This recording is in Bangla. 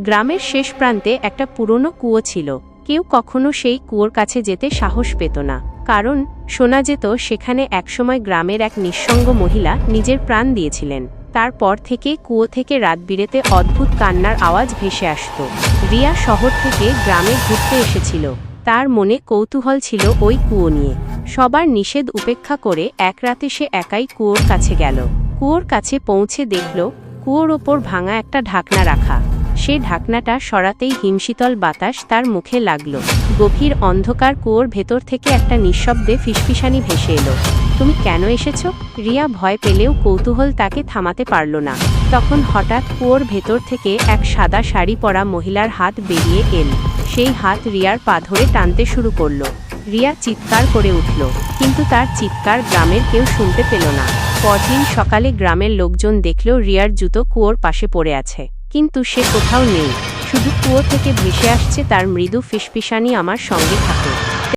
গ্রামের শেষ প্রান্তে একটা পুরনো কুয়ো ছিল। কেউ কখনো সেই কুয়োর কাছে যেতে সাহস পেত না। কারণ, শোনা যেত সেখানে একসময় গ্রামের এক নিঃসঙ্গ মহিলা নিজের প্রাণ দিয়েছিলেন। তারপর থেকে কুয়ো থেকে রাত বিরেতে অদ্ভুত কান্নার আওয়াজ ভেসে আসত। রিয়া শহর থেকে গ্রামে ঘুরতে এসেছিল। তার মনে কৌতূহল ছিল ওই কুয়ো নিয়ে। সবার নিষেধ উপেক্ষা করে এক রাতে সে একাই কুয়োর কাছে গেল। কুয়োর কাছে পৌঁছে দেখল, কুয়োর ওপর ভাঙা একটা ঢাকনা রাখা। সে ঢাকনাটা সরাতেই হিমশীতল বাতাস তার মুখে লাগল। গভীর অন্ধকার কুয়োর ভেতর থেকে একটা নিঃশব্দে ফিসফিসানি ভেসে এলো। তুমি কেন এসেছ? রিয়া ভয় পেলেও কৌতূহল তাকে থামাতে পারল না। তখন হঠাৎ কুয়োর ভেতর থেকে এক সাদা শাড়ি পরা মহিলার হাত বেরিয়ে এল। সেই হাত রিয়ার পা ধরে টানতে শুরু করল। রিয়া চিৎকার করে উঠল, কিন্তু তার চিৎকার গ্রামের কেউ শুনতে পেল না। পরদিন সকালে গ্রামের লোকজন দেখল রিয়ার জুতো কুয়োর পাশে পড়ে আছে। কিন্তু সে কোথাও নেই। শুধু কুয়ো থেকে ভেসে আসছে তার মৃদু ফিসফিসানি আমার সঙ্গে থাকে